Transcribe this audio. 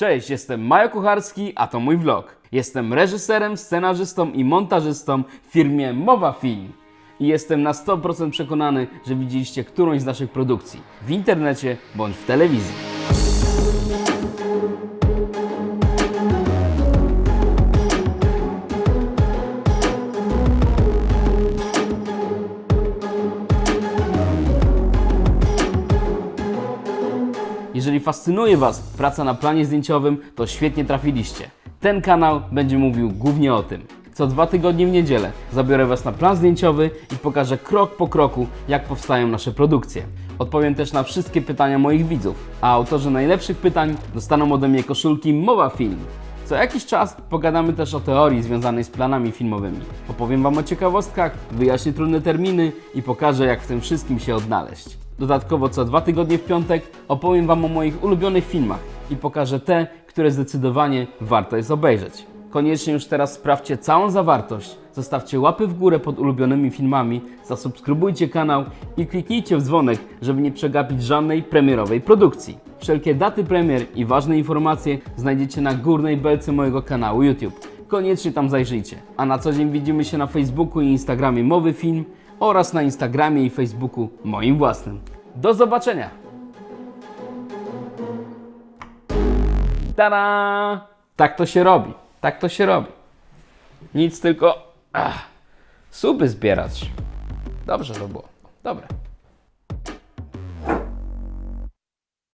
Cześć, jestem Majo Kucharski, a to mój vlog. Jestem reżyserem, scenarzystą i montażystą w firmie Mowa Film. I jestem na 100% przekonany, że widzieliście którąś z naszych produkcji w internecie bądź w telewizji. Jeżeli fascynuje Was praca na planie zdjęciowym, to świetnie trafiliście. Ten kanał będzie mówił głównie o tym. Co dwa tygodnie w niedzielę zabiorę Was na plan zdjęciowy i pokażę krok po kroku, jak powstają nasze produkcje. Odpowiem też na wszystkie pytania moich widzów, a autorzy najlepszych pytań dostaną ode mnie koszulki Mowa Film. Co jakiś czas pogadamy też o teorii związanej z planami filmowymi. Opowiem Wam o ciekawostkach, wyjaśnię trudne terminy i pokażę, jak w tym wszystkim się odnaleźć. Dodatkowo co dwa tygodnie w piątek opowiem Wam o moich ulubionych filmach i pokażę te, które zdecydowanie warto jest obejrzeć. Koniecznie już teraz sprawdźcie całą zawartość, zostawcie łapy w górę pod ulubionymi filmami, zasubskrybujcie kanał i kliknijcie w dzwonek, żeby nie przegapić żadnej premierowej produkcji. Wszelkie daty premier i ważne informacje znajdziecie na górnej belce mojego kanału YouTube. Koniecznie tam zajrzyjcie. A na co dzień widzimy się na Facebooku i Instagramie Mowy Film oraz na Instagramie i Facebooku moim własnym. Do zobaczenia! Tada! Tak to się robi. Tak to się robi. Nic tylko ach, suby zbierać. Dobrze to było. Dobre.